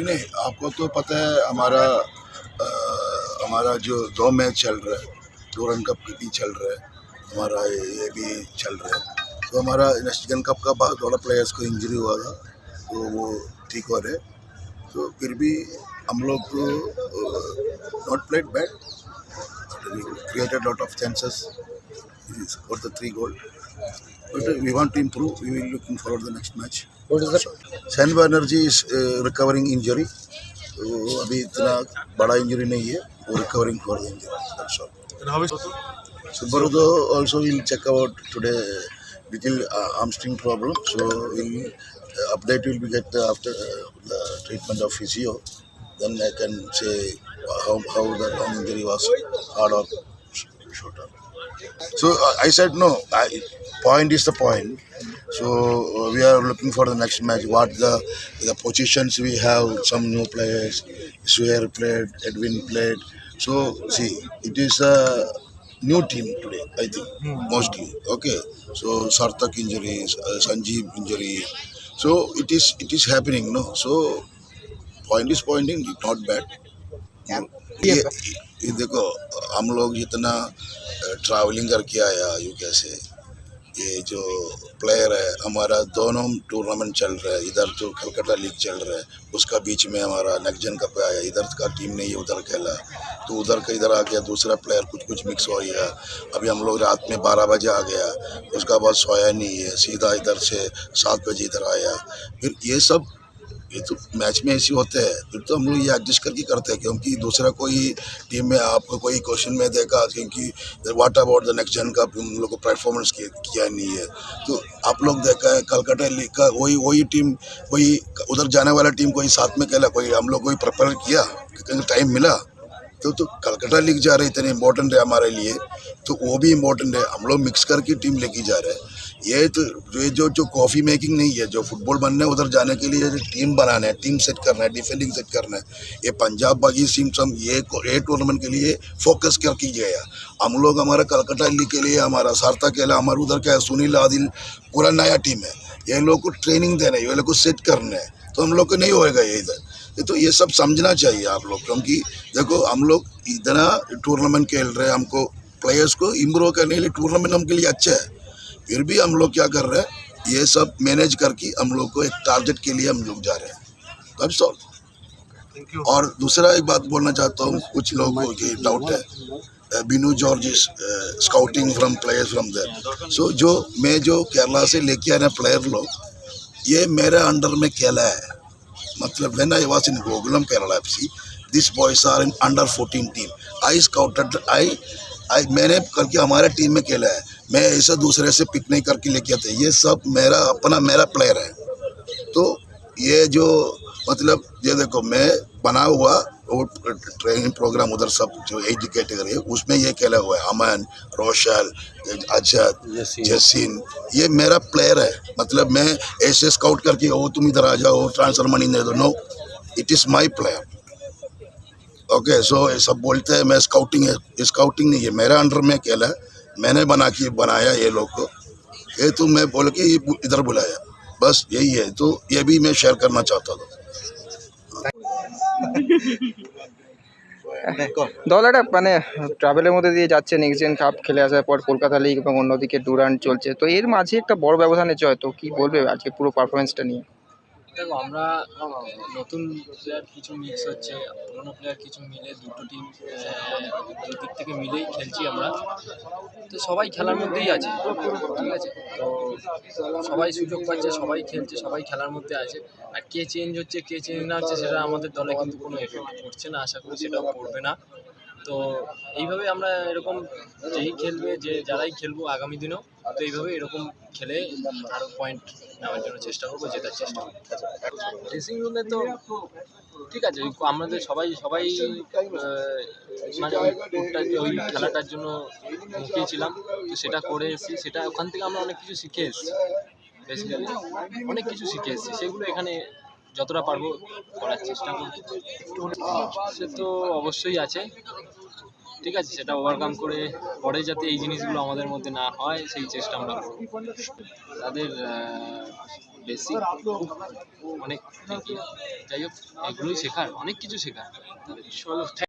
नहीं आपको तो पता है हमारा अ, हमारा जो दो मैच चल रहा है डोरन कप के भी चल रहा है हमारा ये भी चल रहा है तो हमारा नेशनल कप का बहुत बड़ा प्लेयर्स को इंजरी हुआ था तो वो ठीक हो रहे तो फिर भी हम लोग को not played bad created lot of chances for the three uh, we want to improve. We will looking forward to the next match. What is the Sain Banerjee is recovering injury तो अभी इतना बड़ा injury नहीं है वो recovering for the injury And how is Subarudo also will check out today little uh, hamstring problem. So we'll, uh, update will be get uh, after uh, the treatment of physio. Then I can say how, how the long injury was hard or sh- short. So uh, I said no. I, point is the point. So uh, we are looking for the next match. What the the positions we have? Some new players. Swear played. Edwin played. So see, it is a new team today. I think mostly. Okay. So Sarthak injuries, uh, Sanjeev injury. So it is it is happening. No. So point is pointing. Not bad. ये ये देखो हम लोग जितना travelling करके आया you कैसे ये जो प्लेयर है, हमारा दोनों टूर्नामेंट चल रहा है, इधर जो कलकत्ता लीग चल रहा है, उसका बीच में हमारा नेक्जन कप आया इधर का टीम ने ये उधर खेला तो उधर का इधर आ गया, दूसरा प्लेयर कुछ कुछ मिक्स हो। गया अभी हम लोग रात में बारह बजे आ गया, उसका बाद सोया नहीं है, सीधा इधर से सात बजे इधर आया। फिर ये सब ये तो मैच में ऐसे होते हैं। फिर तो हम लोग ये एडजस्ट करके करते हैं क्योंकि दूसरा कोई टीम में आपको कोई क्वेश्चन में देखा, क्योंकि वाट अबाउट द नेक्स्ट जन का हम लोग को परफॉर्मेंस किया नहीं है। तो आप लोग देखा है, कलकत्ता लीग का, वही वही टीम वही उधर जाने वाला टीम कोई साथ में कहला कोई हम लोग कोई प्रपेयर किया टाइम मिला। तो तो कलकत्ता लीग जा रहे, इतने इम्पोर्टेंट है हमारे लिए तो वो भी इम्पोर्टेंट है। हम लोग मिक्स करके टीम लेके जा रहे हैं। ये तो ये जो जो कॉफ़ी मेकिंग नहीं है, जो फुटबॉल बनने उधर जाने के लिए टीम बनाना है टीम सेट करना है डिफेंडिंग सेट करना है। ये पंजाब बागी टीम सब, ये ये टूर्नामेंट के लिए फोकस करके गया हम लोग हमारा कलकत्ता लीग के लिए, हमारा सारथा के लिए, हमारे उधर है सुनील आदिल, पूरा नया टीम है। ये लोग को ट्रेनिंग देना है, ये लोग को सेट करना है। तो हम लोग को नहीं होएगा ये इधर। तो ये सब समझना चाहिए आप लोग क्योंकि देखो हम लोग इतना टूर्नामेंट खेल रहे हैं हमको प्लेयर्स को इम्प्रूव करने के लिए टूर्नामेंट हम के लिए अच्छा है फिर भी हम लोग क्या कर रहे हैं ये सब मैनेज करके हम लोग को एक टारगेट के लिए हम लोग जा रहे हैं. Thank you. और दूसरा एक बात बोलना चाहता हूँ कुछ लोगों की डाउट है Binu George is scouting from players from there so जो मैं जो केरला से लेके आने प्लेयर लोग ये मेरे अंडर में खेला है मतलब when I was in Gokulam Kerala FC, this boys are in under 14 team I scouted I I मैंने करके हमारे टीम में खेला है। मैं ऐसा दूसरे से पिक नहीं करके लेके आते ये सब मेरा अपना मेरा प्लेयर है। तो ये जो मतलब ये देखो मैं बना हुआ वो ट्रेनिंग प्रोग्राम उधर सब जो एज कैटेगरी है उसमें ये खेला हुआ है अमन रोशल अजद जसीन। ये मेरा प्लेयर है। मतलब मैं ऐसे स्काउट करके ओ तुम इधर आ जाओ ट्रांसफ़र मनी दे दो। No it is my player okay so ये सब बोलते हैं मैं स्काउटिंग है। स्काउटिंग नहीं है। मेरे अंडर में खेला है। मैंने बना के बनाया ये लोग को। ये तो मैं बोल के इधर बुलाया। बस यही है। तो ये भी मैं शेयर करना चाहता था। দল একটা মানে ট্রাভেলের মধ্যে দিয়ে যাচ্ছে নেক্সট জেন কাপ খেলে আসার পর কলকাতা লিগ এবং অন্যদিকে ডুরান্ট চলছে। তো এর মাঝে একটা বড় ব্যবধানে জয় তো কি বলবে আজকে পুরো পারফরমেন্সটা নিয়ে? দেখো, আমরা নতুন প্লেয়ার কিছু মিক্স হচ্ছে, পুরোনো প্লেয়ার কিছু মিলে, দুটো টিম দিক থেকে মিলেই খেলছি আমরা। তো সবাই খেলার মধ্যেই আছে, ঠিক আছে? তো সবাই সুযোগ পাচ্ছে, সবাই খেলছে, সবাই খেলার মধ্যে আছে। আর কে চেঞ্জ হচ্ছে, কে চেঞ্জ না হচ্ছে, সেটা আমাদের দলে কিন্তু কোনো এফেক্ট পড়ছে না, আশা করি সেটাও পড়বে না। তো এইভাবে আমরা এরকম যেই খেলবে, যে যারাই খেলব আগামী দিনেও, তো এইভাবে এরকম খেলে আরও পয়েন্ট নেওয়ার জন্য চেষ্টা করব, জেতার চেষ্টা করব। ড্রেসিং রুমে তো ঠিক আছে, আমাদের সবাই সবাই মানে ওই খেলাটার জন্য মুখিয়ে ছিলাম তো সেটা করে এসেছি। সেটা ওখান থেকে আমরা অনেক কিছু শিখে এসেছি বেসিক্যালি অনেক কিছু শিখে এসেছি। সেগুলো এখানে যতটা পারব করার চেষ্টা করব। সে তো অবশ্যই আছে। ঠিক আছে, সেটা ওভারকাম করে পরে যাতে এই জিনিসগুলো আমাদের মধ্যে না হয়, সেই চেষ্টা আমরা করব। তাদের বেসিক অনেক যাই হোক, এগুলোই শেখার, অনেক কিছু শেখার। তাদের